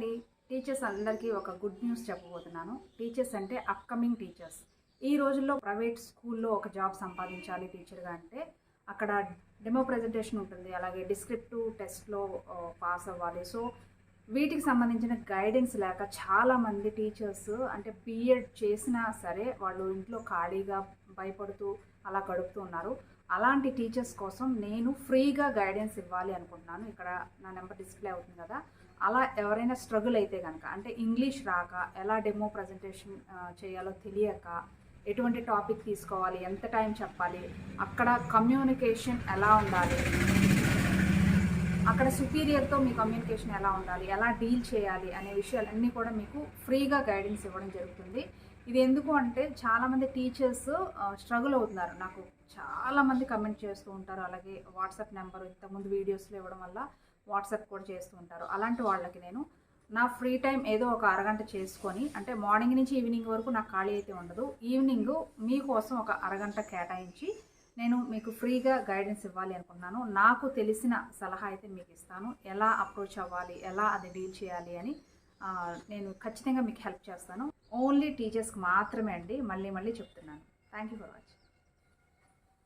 అండి టీచర్స్ అందరికీ ఒక గుడ్ న్యూస్ చెప్పబోతున్నాను. టీచర్స్ అంటే అప్కమింగ్ టీచర్స్. ఈ రోజుల్లో ప్రైవేట్ స్కూల్లో ఒక జాబ్ సంపాదించాలి టీచర్గా అంటే అక్కడ డెమో ప్రజెంటేషన్ ఉంటుంది అలాగే డిస్క్రిప్టివ్ టెస్ట్లో పాస్ అవ్వాలి. సో వీటికి సంబంధించిన గైడెన్స్ లేక చాలామంది టీచర్స్ అంటే బీఎడ్ చేసినా సరే వాళ్ళు ఇంట్లో ఖాళీగా భయపడుతూ అలా గడుపుతూ ఉన్నారు. అలాంటి టీచర్స్ కోసం నేను ఫ్రీగా గైడెన్స్ ఇవ్వాలి అనుకుంటున్నాను. ఇక్కడ నా నెంబర్ డిస్ప్లే అవుతుంది కదా. అలా ఎవరైనా స్ట్రగుల్ అయితే కనుక అంటే ఇంగ్లీష్ రాక ఎలా డెమో ప్రజెంటేషన్ చేయాలో తెలియక ఎటువంటి టాపిక్ తీసుకోవాలి ఎంత టైం చెప్పాలి అక్కడ కమ్యూనికేషన్ ఎలా ఉండాలి అక్కడ సుపీరియర్తో మీ కమ్యూనికేషన్ ఎలా ఉండాలి ఎలా డీల్ చేయాలి అనే విషయాలన్నీ కూడా మీకు ఫ్రీగా గైడెన్స్ ఇవ్వడం జరుగుతుంది. ఇది ఎందుకు అంటే చాలామంది టీచర్స్ స్ట్రగుల్ అవుతున్నారు. నాకు చాలామంది కమెంట్ చేస్తూ ఉంటారు. అలాగే వాట్సాప్ నెంబర్ ఇంతకుముందు వీడియోస్లో ఇవ్వడం వల్ల వాట్సాప్ కూడా చేస్తూ ఉంటారు. అలాంటి వాళ్ళకి నేను నా ఫ్రీ టైం ఏదో ఒక అరగంట చేసుకొని అంటే మార్నింగ్ నుంచి ఈవినింగ్ వరకు నాకు ఖాళీ అయితే ఉండదు. ఈవినింగ్ మీకోసం ఒక అరగంట కేటాయించి నేను మీకు ఫ్రీగా గైడెన్స్ ఇవ్వాలి అనుకున్నాను. నాకు తెలిసిన సలహా అయితే మీకు ఇస్తాను. ఎలా అప్రోచ్ అవ్వాలి? ఎలా అది డీల్ చేయాలి అని నేను ఖచ్చితంగా మీకు హెల్ప్ చేస్తాను. ఓన్లీ టీచర్స్కి మాత్రమే అండి. మళ్ళీ మళ్ళీ చెప్తున్నాను. Thank you for watching